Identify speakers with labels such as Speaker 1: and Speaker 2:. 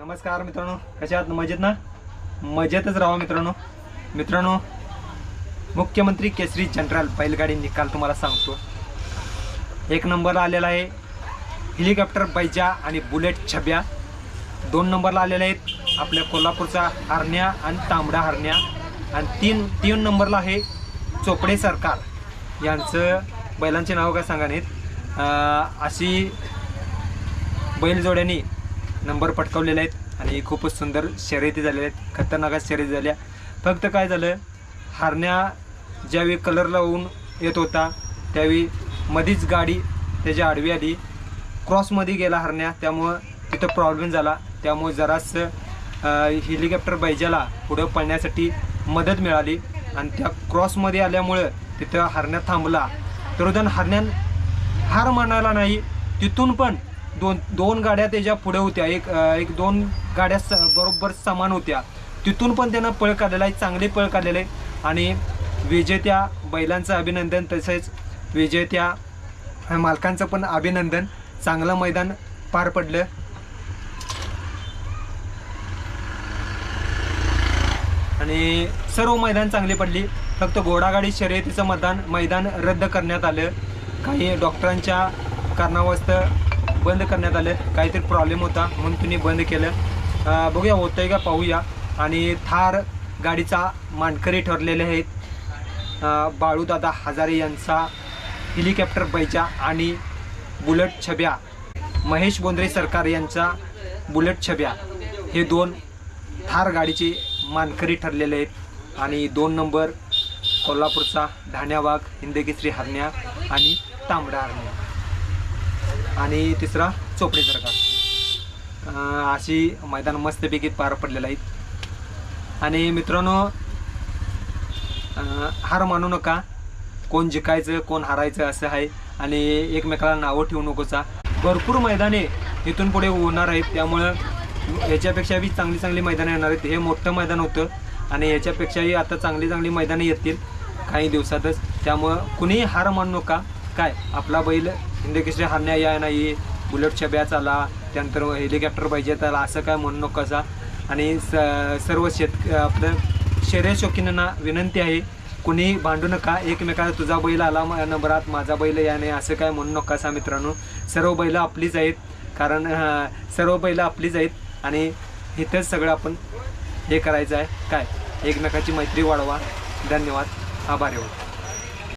Speaker 1: नमस्कार मित्रांनो कशा आहात? मजेत ना? मजेतच राहा मित्रांनो. मित्रांनो मुख्यमंत्री केसरी जनरल बैलगाडी निकाल तुम्हाला सांगतो. एक नंबरला आलेला आहे हेलिकॉप्टर बैजा आणि बुलेट छब्या. दोन नंबरला आलेले आहेत आपल्या कोल्हापूरचा हरण्या आणि तांबडा हरण्या. आणि तीन तीन नंबरला आहे चोपडे सरकार. यांचं बैलांचे नाव काय सांगा नाहीत? अशी बैलजोड्यांनी नंबर पटकावलेले आहेत आणि खूपच सुंदर शर्यती झालेल्या आहेत. खतरनाक शर्यती झाल्या. फक्त काय झालं हारण्या ज्यावेळी कलर लावून येत होता त्यावेळी मधीच गाडी त्याच्या आडवी आली. क्रॉसमध्ये गेला हरण्या त्यामुळं तिथं प्रॉब्लेम झाला. त्यामुळे जरासं हेलिकॉप्टर बैजाला पुढं पळण्यासाठी मदत मिळाली. आणि त्या क्रॉसमध्ये आल्यामुळं तिथं हरण्या थांबला. तर हरण्यान हार मानायला नाही तिथून पण दोन दोन गाड्या त्याच्या पुढे होत्या. एक एक दोन गाड्या स बरोबर समान होत्या. तिथून पण त्यानं पळ काढलेला आहे चांगले पळ काढलेले आहे आणि विजेत्या बैलांचं अभिनंदन तसेच विजेत्या मालकांचं पण अभिनंदन. चांगलं मैदान पार पडलं. आणि सर्व मैदान चांगली पडली. फक्त घोडागाडी शर्यतीचं मैदान मैदान रद्द करण्यात आलं. काही डॉक्टरांच्या कारणावस्त बंद करण्यात आलं. काहीतरी प्रॉब्लेम होता म्हणून तुम्ही बंद केलं. बघूया बघूया होतंय का? पाहूया. आणि थार गाडीचा मानकरी ठरलेले आहेत. बाळूदादा हजारे यांचा हेलिकॉप्टर बैजा आणि बुलेट छब्या. महेश बोंद्रे सरकार यांचा बुलेट छब्या. हे दोन थार गाडीचे मानकरी ठरलेले आहेत. आणि दोन नंबर कोल्हापूरचा ढाण्या वाघ हिंदकेसरी हरण्या आणि तांबडा हरण्या. आणि तिसरा चोपडे सरकार अशी मैदान मस्तपैकी पार पडलेलं आहेत आणि मित्रांनो हार मानू नका. कोण जिकायचं कोण हारायचं असं आहे. आणि एकमेकाला नावं ठेवू नकोचा भरपूर मैदाने इथून पुढे होणार आहेत. त्यामुळं याच्यापेक्षा बी चांगली चांगली मैदानं येणार आहेत. हे मोठं मैदान होतं. आणि याच्यापेक्षाही आता चांगली चांगली मैदानं येतील काही दिवसातच. त्यामुळं कुणीही हार मानू नका. काय? आपला बैल इंडिकेशन हारण्या या नाही बुलेट छब्या आला त्यानंतर हेलिकॉप्टर पाहिजे त्याला असं काय म्हणू नकासा आणि स सर्व शेत आपलं शर्यत शौकीनांना विनंती आहे कुणी भांडू नका एकमेकाला तुझा बैल आला नंबरात माझा बैल या नाही असं काय म्हणू नका मित्रांनो. सर्व बैलं आपलीच आहेत कारण सर्व बैलं आपलीच आहेत आणि इथंच सगळं आपण हे करायचं आहे. काय? एकमेकाची मैत्री वाढवा. धन्यवाद. आभारी होतो